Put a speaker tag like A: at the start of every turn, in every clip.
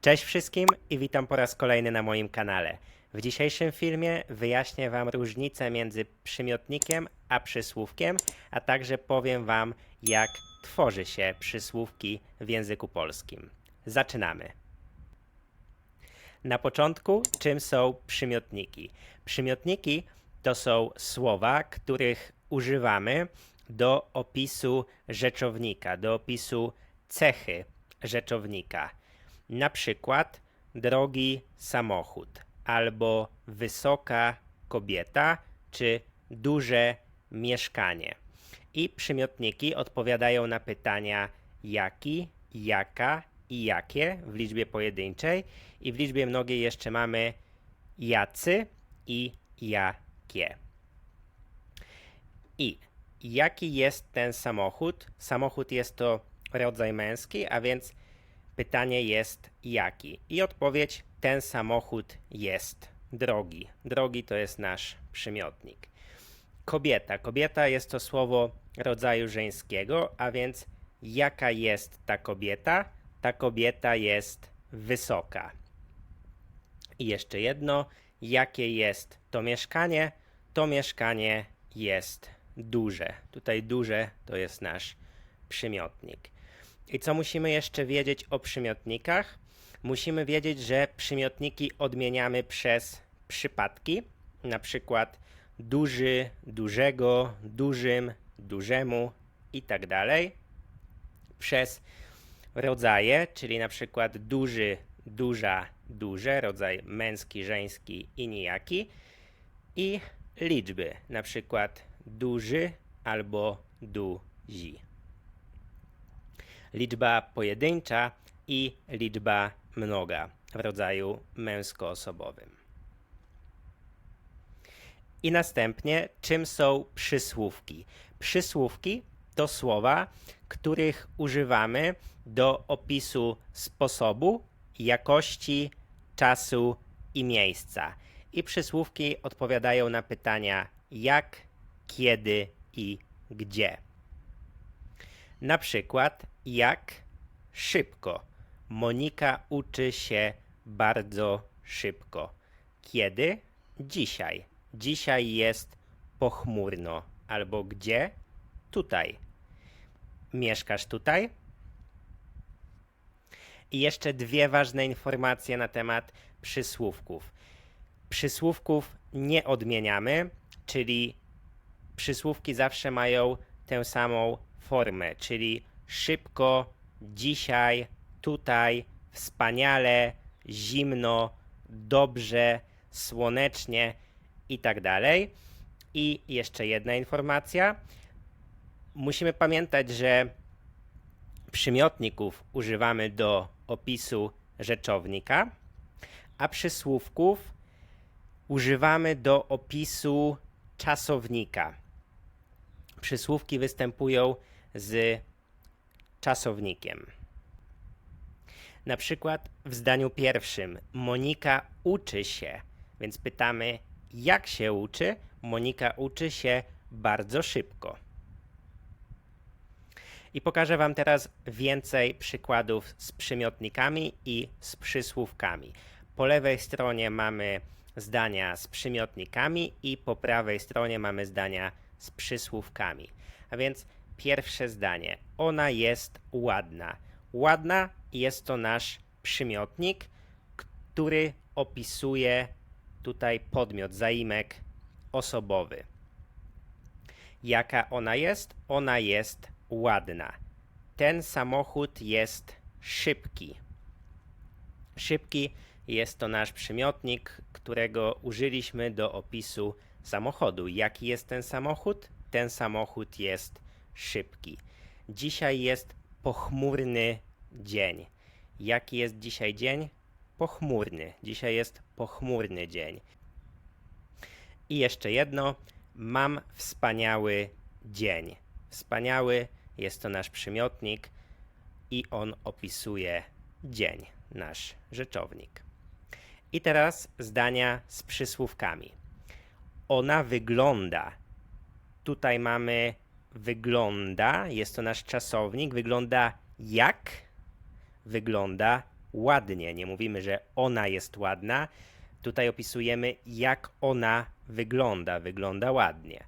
A: Cześć wszystkim i witam po raz kolejny na moim kanale. W dzisiejszym filmie wyjaśnię Wam różnicę między przymiotnikiem a przysłówkiem, a także powiem Wam, jak tworzy się przysłówki w języku polskim. Zaczynamy. Na początku, czym są przymiotniki? Przymiotniki to są słowa, których używamy do opisu rzeczownika, do opisu cechy rzeczownika. Na przykład drogi samochód, albo wysoka kobieta, czy duże mieszkanie. I przymiotniki odpowiadają na pytania jaki, jaka i jakie w liczbie pojedynczej, i w liczbie mnogiej jeszcze mamy jacy i jakie. I jaki jest ten samochód? Samochód jest to rodzaj męski, a więc pytanie jest jaki? I odpowiedź ten samochód jest drogi. Drogi to jest nasz przymiotnik. Kobieta. Kobieta jest to słowo rodzaju żeńskiego, a więc jaka jest ta kobieta? Ta kobieta jest wysoka. I jeszcze jedno, jakie jest to mieszkanie? To mieszkanie jest duże. Tutaj duże to jest nasz przymiotnik. I co musimy jeszcze wiedzieć o przymiotnikach? Musimy wiedzieć, że przymiotniki odmieniamy przez przypadki, na przykład duży, dużego, dużym, dużemu i tak dalej. Przez rodzaje, czyli na przykład duży, duża, duże, rodzaj męski, żeński i nijaki. I liczby, na przykład duży albo duzi. Liczba pojedyncza i liczba mnoga w rodzaju męskoosobowym. I następnie, czym są przysłówki? Przysłówki to słowa, których używamy do opisu sposobu, jakości, czasu i miejsca. I przysłówki odpowiadają na pytania jak, kiedy i gdzie. Na przykład, jak szybko. Monika uczy się bardzo szybko. Kiedy? Dzisiaj. Dzisiaj jest pochmurno. Albo gdzie? Tutaj. Mieszkasz tutaj? I jeszcze dwie ważne informacje na temat przysłówków. Przysłówków nie odmieniamy, czyli przysłówki zawsze mają tę samą formę, czyli szybko, dzisiaj, tutaj, wspaniale, zimno, dobrze, słonecznie i tak dalej. I jeszcze jedna informacja. Musimy pamiętać, że przymiotników używamy do opisu rzeczownika, a przysłówków używamy do opisu czasownika. Przysłówki występują z czasownikiem. Na przykład w zdaniu pierwszym Monika uczy się, więc pytamy jak się uczy? Monika uczy się bardzo szybko. I pokażę Wam teraz więcej przykładów z przymiotnikami i z przysłówkami. Po lewej stronie mamy zdania z przymiotnikami i po prawej stronie mamy zdania z przysłówkami. A więc pierwsze zdanie. Ona jest ładna. Ładna jest to nasz przymiotnik, który opisuje tutaj podmiot, zaimek osobowy. Jaka ona jest? Ona jest ładna. Ten samochód jest szybki. Szybki jest to nasz przymiotnik, którego użyliśmy do opisu samochodu. Jaki jest ten samochód? Ten samochód jest szybki. Dzisiaj jest pochmurny dzień. Jaki jest dzisiaj dzień? Pochmurny. Dzisiaj jest pochmurny dzień. I jeszcze jedno. Mam wspaniały dzień. Wspaniały jest to nasz przymiotnik i on opisuje dzień, nasz rzeczownik. I teraz zdania z przysłówkami. Ona wygląda. Tutaj mamy wygląda, jest to nasz czasownik. Wygląda jak? Wygląda ładnie. Nie mówimy, że ona jest ładna. Tutaj opisujemy, jak ona wygląda. Wygląda ładnie.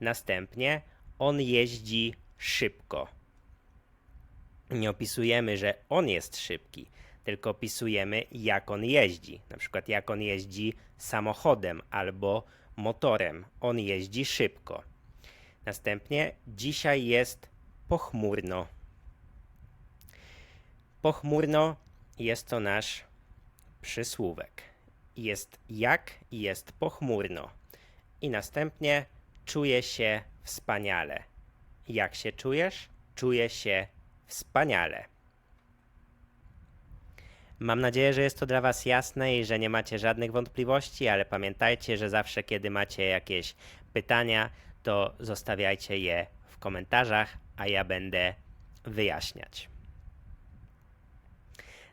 A: Następnie on jeździ szybko. Nie opisujemy, że on jest szybki, tylko opisujemy, jak on jeździ. Na przykład, jak on jeździ samochodem albo motorem. On jeździ szybko. Następnie, dzisiaj jest pochmurno. Pochmurno jest to nasz przysłówek. Jest jak i jest pochmurno. I następnie czuję się wspaniale. Jak się czujesz? Czuję się wspaniale. Mam nadzieję, że jest to dla Was jasne i że nie macie żadnych wątpliwości, ale pamiętajcie, że zawsze, kiedy macie jakieś pytania, to zostawiajcie je w komentarzach, a ja będę wyjaśniać.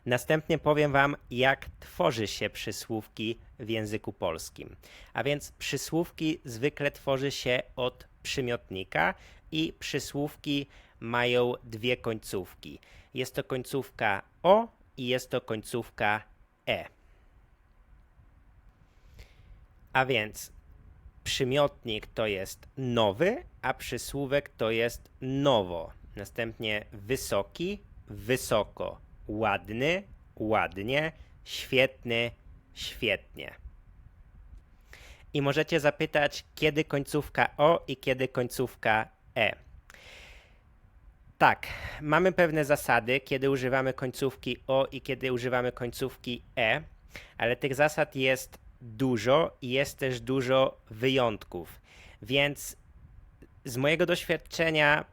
A: Następnie powiem Wam, jak tworzy się przysłówki w języku polskim. A więc przysłówki zwykle tworzy się od przymiotnika i przysłówki mają dwie końcówki. Jest to końcówka o i jest to końcówka e. A więc przymiotnik to jest nowy, a przysłówek to jest nowo. Następnie wysoki, wysoko, ładny, ładnie, świetny, świetnie. I możecie zapytać, kiedy końcówka o i kiedy końcówka e. Tak, mamy pewne zasady, kiedy używamy końcówki o i kiedy używamy końcówki e, ale tych zasad jest dużo i jest też dużo wyjątków. Więc z mojego doświadczenia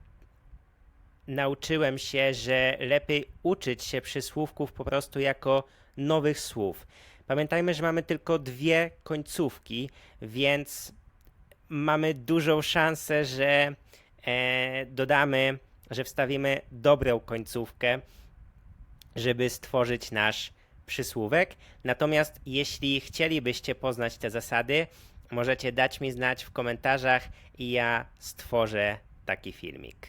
A: nauczyłem się, że lepiej uczyć się przysłówków po prostu jako nowych słów. Pamiętajmy, że mamy tylko dwie końcówki, więc mamy dużą szansę, że e, dodamy, że wstawimy dobrą końcówkę, żeby stworzyć nasz przysłówek. Natomiast jeśli chcielibyście poznać te zasady, możecie dać mi znać w komentarzach i ja stworzę taki filmik.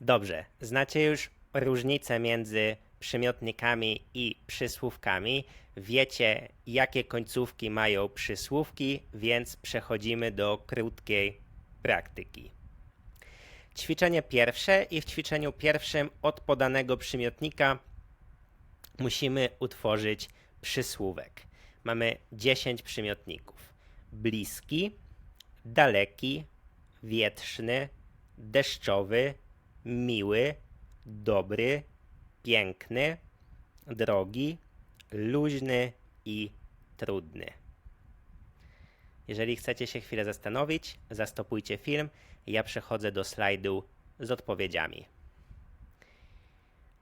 A: Dobrze, znacie już różnicę między przymiotnikami i przysłówkami. Wiecie, jakie końcówki mają przysłówki, więc przechodzimy do krótkiej praktyki. Ćwiczenie pierwsze i w ćwiczeniu pierwszym od podanego przymiotnika musimy utworzyć przysłówek. Mamy 10 przymiotników. Bliski, daleki, wietrzny, deszczowy, miły, dobry, piękny, drogi, luźny i trudny. Jeżeli chcecie się chwilę zastanowić, zastopujcie film. Ja przechodzę do slajdu z odpowiedziami.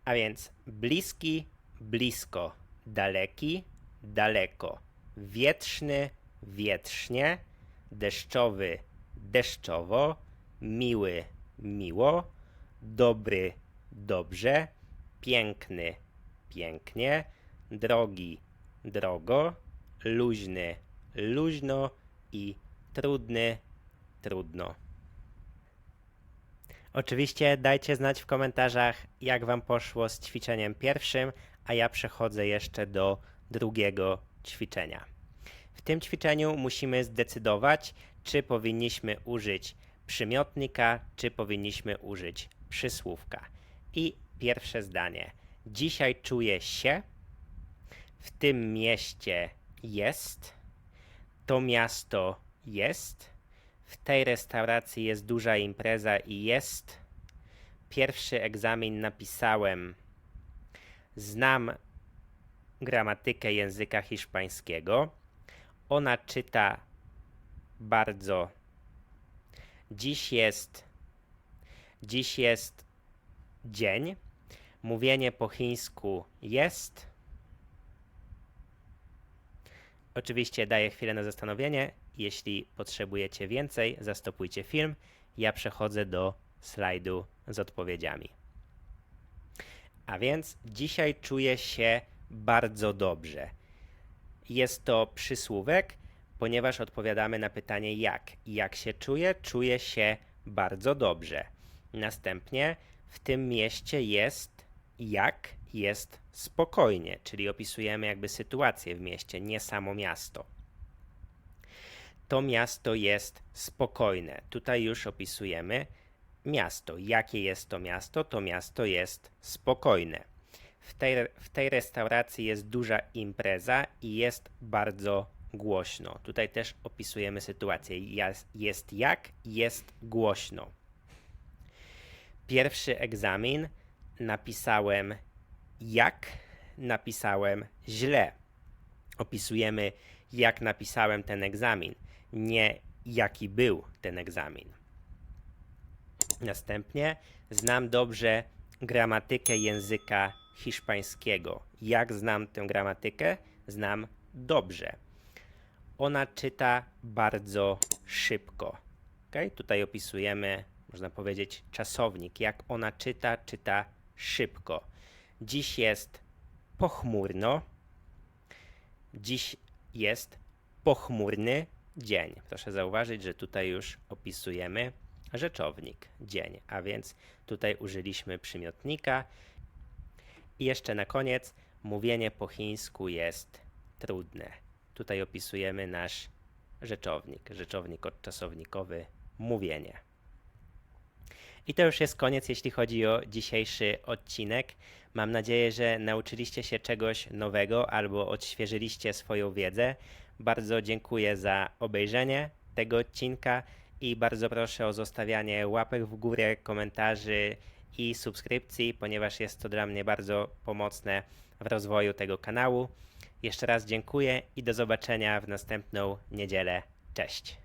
A: A więc bliski, blisko, daleki, daleko, wietrzny, wietrznie, deszczowy, deszczowo, miły, miło, dobry, dobrze, piękny, pięknie, drogi, drogo, luźny, luźno. I trudny, trudno. Oczywiście dajcie znać w komentarzach, jak Wam poszło z ćwiczeniem pierwszym, a ja przechodzę jeszcze do drugiego ćwiczenia. W tym ćwiczeniu musimy zdecydować, czy powinniśmy użyć przymiotnika, czy powinniśmy użyć przysłówka. I pierwsze zdanie. Dzisiaj czuję się, w tym mieście jest, to miasto jest, w tej restauracji jest duża impreza i jest. Pierwszy egzamin napisałem. Znam gramatykę języka hiszpańskiego. Ona czyta bardzo. Dziś jest. Dziś jest dzień. Mówienie po chińsku jest. Oczywiście daję chwilę na zastanowienie. Jeśli potrzebujecie więcej, zastopujcie film. Ja przechodzę do slajdu z odpowiedziami. A więc dzisiaj czuję się bardzo dobrze. Jest to przysłówek, ponieważ odpowiadamy na pytanie jak. Jak się czuję? Czuję się bardzo dobrze. Następnie w tym mieście jest jak jest spokojnie, czyli opisujemy jakby sytuację w mieście, nie samo miasto. To miasto jest spokojne. Tutaj już opisujemy miasto. Jakie jest to miasto? To miasto jest spokojne. W tej, w tej restauracji jest duża impreza i jest bardzo głośno. Tutaj też opisujemy sytuację. Jest, jest jak? Jest głośno. Pierwszy egzamin napisałem jak, napisałem źle. Opisujemy, jak napisałem ten egzamin, nie jaki był ten egzamin. Następnie znam dobrze gramatykę języka hiszpańskiego. Jak znam tę gramatykę? Znam dobrze. Ona czyta bardzo szybko. Okay? Tutaj opisujemy, można powiedzieć, czasownik. Jak ona czyta, czyta szybko. Dziś jest pochmurno. Dziś jest pochmurny dzień. Proszę zauważyć, że tutaj już opisujemy rzeczownik dzień, a więc tutaj użyliśmy przymiotnika. I jeszcze na koniec, mówienie po chińsku jest trudne. Tutaj opisujemy nasz rzeczownik, rzeczownik odczasownikowy mówienie. I to już jest koniec, jeśli chodzi o dzisiejszy odcinek. Mam nadzieję, że nauczyliście się czegoś nowego albo odświeżyliście swoją wiedzę. Bardzo dziękuję za obejrzenie tego odcinka i bardzo proszę o zostawianie łapek w górę, komentarzy i subskrypcji, ponieważ jest to dla mnie bardzo pomocne w rozwoju tego kanału. Jeszcze raz dziękuję i do zobaczenia w następną niedzielę. Cześć.